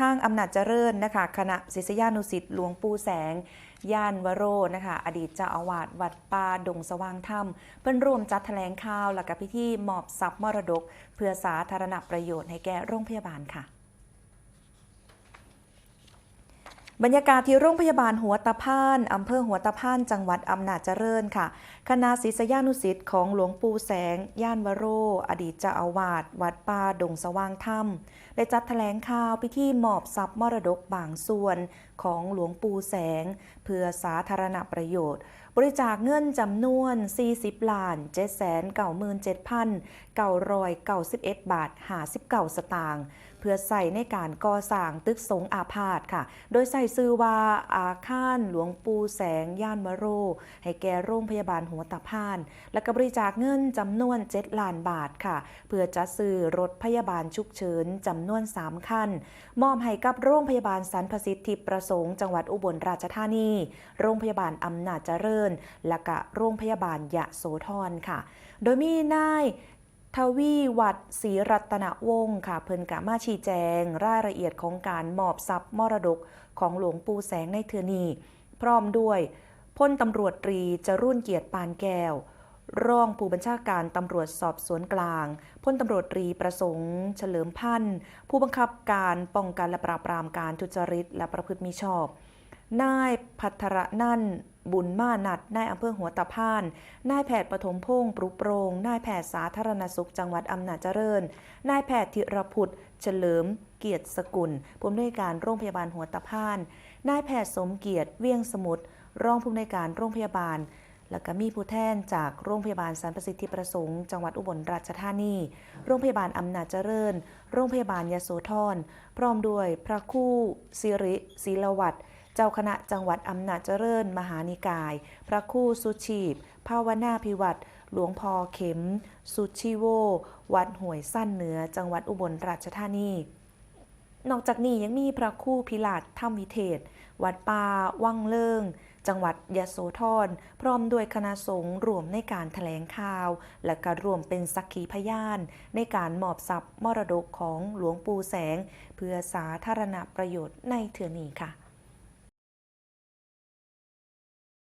ทางอำนาจเจริญนะคะคณะศิษยานุสิตหลวงปู่แสง ย่านวโรนะคะ อดีตเจ้าอาวาสวัดป่าดงสว่างธรรม เพิ่นร่วมจัดแถลงข่าวและกับพิธีมอบทรัพย์มรดก เพื่อสาธารณประโยชน์ให้แก่โรงพยาบาลค่ะ บรรยากาศที่โรงพยาบาลหัวตะพานอำเภอหัวตะพาน จังหวัดอำนาจเจริญค่ะ คณะศิษยานุสิษย์ของหลวงปู่แสง ย่านวโร อดีตเจ้าอาวาสวัดป่าดงสว่างธรรม ได้จัดแถลงข่าวพิธีมอบทรัพย์มรดกบางส่วนของหลวงปู่แสง เพื่อสาธารณประโยชน์บริจาคเงินจำนวน 40ล้าน797,991 บาท59สตางค์เพื่อใส่ในการก่อสร้างตึกสงฆ์อาพาธค่ะ โดยใส่ซื้อว่าอาคารหลวงปู่แสงย่านมะโร ให้แก่โรงพยาบาลหัวตะพาน และก็บริจาคเงินจำนวน 7 ล้านบาทค่ะ เพื่อจัดซื้อรถพยาบาลฉุกเฉินจำนวน 3 คัน มอบให้กับโรงพยาบาลสรรพสิทธิประสงค์จังหวัดอุบลราชธานี โรงพยาบาลอำนาจเจริญและก็โรงพยาบาลยะโสธรค่ะ โดยมีนายทวีวัดศรีรัตนวงศ์ค่ะ เพิ่นกะมาชี้แจง รายละเอียดของการมอบทรัพย์มรดกของหลวงปู่แสงในเทือนี พร้อมด้วยพลตำรวจตรีจรุ่นเกียรติปานแก้วรองผู้บัญชาการตำรวจสอบสวนกลางพลตำรวจตรีประสงค์ เฉลิมพันธ์ ผู้บังคับการป้องกันและปราบปรามการทุจริต และประพฤติมิชอบ นายพัทรนันบุญมานัด นายอำเภอหัวตะพาน นายแพทย์ปฐมพงศ์ปรุโปรง นายแพทย์สาธารณสุขจังหวัดอำนาจเจริญ นายแพทย์ธิรพุทธเฉลิม เกียรติสกุลผู้อำนวยการโรงพยาบาลหัวตะพาน นายแพทย์สมเกียรติเวียงสมุทร รองผู้อำนวยการโรงพยาบาล แล้วก็มีผู้แทนจากโรงพยาบาลสรรพสิทธิประสงค์ จังหวัดอุบลราชธานี โรงพยาบาลอำนาจเจริญ โรงพยาบาลยโสธร พร้อมด้วยพระคู่สิริศิลวัตร เจ้าคณะจังหวัดอำนาจเจริญ มหานิกาย พระคู่สุชีพ ภาวนาพิวัตรหลวงพ่อเข็ม สุชีโว วัดห่วยสั้นเหนือ จังหวัดอุบลราชธานี นอกจากนี้ยังมีพระคู่พิลาศธรรมวิเทศ วัดป่าวังเลิงจังหวัดยโสธรพร้อมด้วยคณะสงฆ์รวมในการถแถลงข่าว และก็รวมเป็นสักขีพยาน ในการมอบทรัพย์มรดกของหลวงปู่แสง เพื่อสาธารณประโยชน์ในเถือนีค่ะ